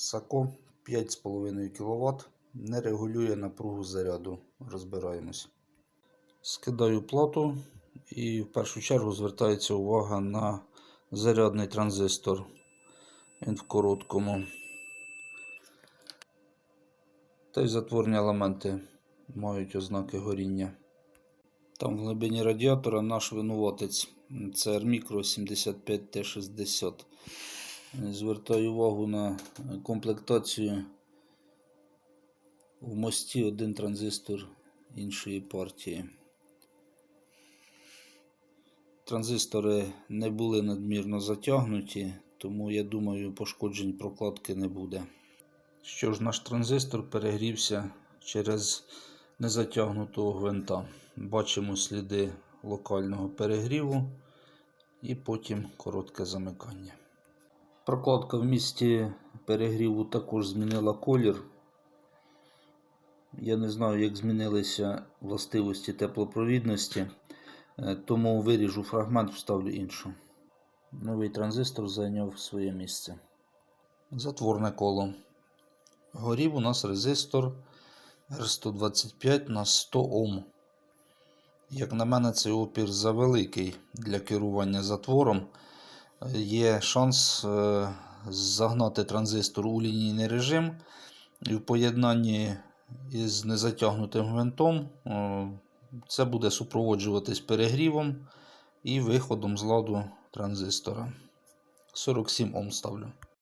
САКО 5,5 кВт. Не регулює напругу заряду. Розбираємось. Скидаю плату і в першу чергу звертається увага на зарядний транзистор. Він в короткому. Та й затворні елементи мають ознаки горіння. Там в глибині радіатора наш винуватець. Це Micro 75T60. Звертаю увагу на комплектацію. В мості один транзистор іншої партії. Транзистори не були надмірно затягнуті, тому я думаю, пошкоджень прокладки не буде. Що ж, наш транзистор перегрівся через незатягнутого гвинта. Бачимо сліди локального перегріву і потім коротке замикання. Прокладка в місці перегріву також змінила колір. Я не знаю, як змінилися властивості теплопровідності, е, тому виріжу фрагмент, вставлю іншу. Новий транзистор зайняв своє місце. Затворне коло. Горів у нас резистор R125 на 100 Ом. Як на мене, цей опір завеликий для керування затвором. Є шанс е, загнати транзистор у лінійний режим і в поєднанні із незатягнутим гвинтом е, це буде супроводжуватись перегрівом і виходом з ладу транзистора. 47 Ом ставлю.